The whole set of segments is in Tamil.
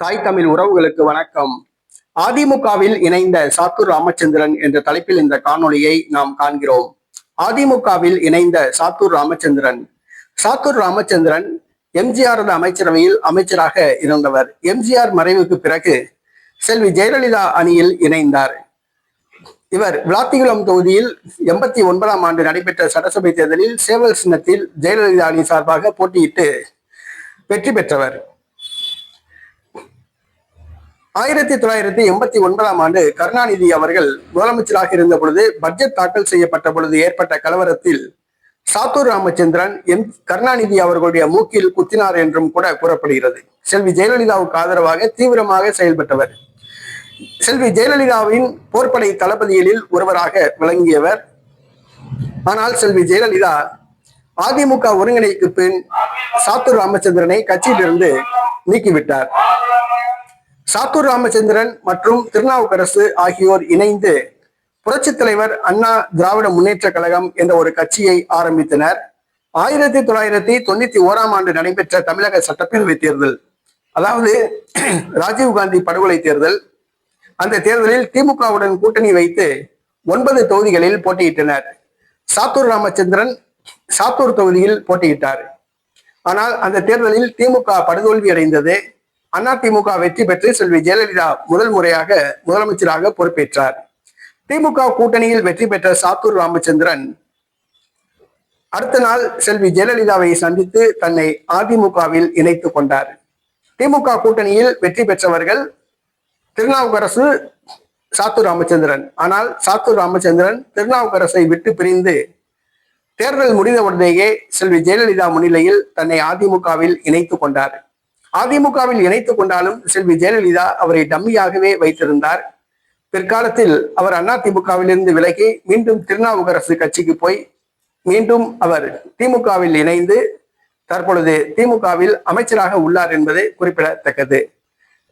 தாய் தமிழ் உறவுகளுக்கு வணக்கம். அதிமுகவில் இணைந்த சாத்தூர் ராமச்சந்திரன் என்ற தலைப்பில் இந்த காணொளியை நாம் காண்கிறோம். அதிமுகவில் இணைந்த சாத்தூர் ராமச்சந்திரன். சாத்தூர் ராமச்சந்திரன் எம்ஜிஆர் அமைச்சரவையில் அமைச்சராக இருந்தவர். எம்ஜிஆர் மறைவுக்கு பிறகு செல்வி ஜெயலலிதா அணியில் இணைந்தார். இவர் விளாத்திகுளம் தொகுதியில் எண்பத்தி ஒன்பதாம் ஆண்டு நடைபெற்ற சட்டசபை தேர்தலில் சேவல் சின்னத்தில் ஜெயலலிதா அணி சார்பாக போட்டியிட்டு வெற்றி பெற்றவர். ஆயிரத்தி தொள்ளாயிரத்தி எண்பத்தி ஒன்பதாம் ஆண்டு கருணாநிதி அவர்கள் முதலமைச்சராக இருந்த பொழுது பட்ஜெட் தாக்கல் செய்யப்பட்ட பொழுது ஏற்பட்ட கலவரத்தில் சாத்தூர் ராமச்சந்திரன் எம் கருணாநிதி அவர்களுடைய மூக்கில் குத்தினார் என்றும் கூட கூறப்படுகிறது. செல்வி ஜெயலலிதாவுக்கு ஆதரவாக தீவிரமாக செயல்பட்டவர். செல்வி ஜெயலலிதாவின் போர்ப்படை தளபதிகளில் ஒருவராக விளங்கியவர். ஆனால் செல்வி ஜெயலலிதா அதிமுக ஒருங்கிணைக்கு பின் சாத்தூர் ராமச்சந்திரனை கட்சியிலிருந்து நீக்கிவிட்டார். சாத்தூர் ராமச்சந்திரன் மற்றும் திருநாவுக்கரசு ஆகியோர் இணைந்து புரட்சி தலைவர் அண்ணா திராவிட முன்னேற்ற கழகம் என்ற ஒரு கட்சியை ஆரம்பித்தனர். ஆயிரத்தி தொள்ளாயிரத்தி தொண்ணூத்தி ஓராம் ஆண்டு நடைபெற்ற தமிழக சட்டப்பேரவை தேர்தல் அதாவது ராஜீவ்காந்தி படுகொலை தேர்தல் அந்த தேர்தலில் திமுகவுடன் கூட்டணி வைத்து ஒன்பது தொகுதிகளில் போட்டியிட்டனர். சாத்தூர் ராமச்சந்திரன் சாத்தூர் தொகுதியில் போட்டியிட்டார். ஆனால் அந்த தேர்தலில் திமுக படுதோல்வி அடைந்தது. அதிமுக வெற்றி பெற்று செல்வி ஜெயலலிதா முதல் முறையாக முதலமைச்சராக பொறுப்பேற்றார். திமுக கூட்டணியில் வெற்றி பெற்ற சாத்தூர் ராமச்சந்திரன் அடுத்த நாள் செல்வி ஜெயலலிதாவை சந்தித்து தன்னை அதிமுகவில் இணைத்துக் கொண்டார். திமுக கூட்டணியில் வெற்றி பெற்றவர்கள் திருநாவுக்கரசு சாத்தூர் ராமச்சந்திரன். ஆனால் சாத்தூர் ராமச்சந்திரன் திருநாவுக்கரசை விட்டு பிரிந்து தேர்தல் முடிந்த உடனேயே செல்வி ஜெயலலிதா முன்னிலையில் தன்னை அதிமுகவில் இணைத்துக் கொண்டார். அதிமுகவில் இணைத்துக் கொண்டாலும் செல்வி ஜெயலலிதா அவரை டம்மியாகவே வைத்திருந்தார். பிற்காலத்தில் அவர் அதிமுகவிலிருந்து விலகி மீண்டும் திருநாவுக்கரசு கட்சிக்கு போய் மீண்டும் அவர் திமுகவில் இணைந்து தற்பொழுது திமுகவில் அமைச்சராக உள்ளார் என்பது குறிப்பிடத்தக்கது.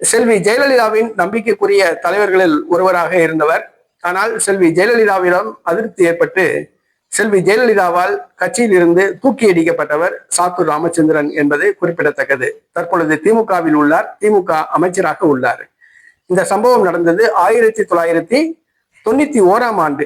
செல்வி ஜெயலலிதாவின் நம்பிக்கைக்குரிய தலைவர்களில் ஒருவராக இருந்தவர். ஆனால் செல்வி ஜெயலலிதாவிடம் அதிருப்தி ஏற்பட்டு செல்வி ஜெயலலிதாவால் கட்சியில் இருந்து தூக்கி அடிக்கப்பட்டவர் சாத்தூர் ராமச்சந்திரன் என்பது குறிப்பிடத்தக்கது. தற்பொழுது திமுகவில் உள்ளார் திமுக அமைச்சராக உள்ளார். இந்த சம்பவம் நடந்தது ஆயிரத்தி தொள்ளாயிரத்தி தொண்ணூத்தி ஓராம் ஆண்டு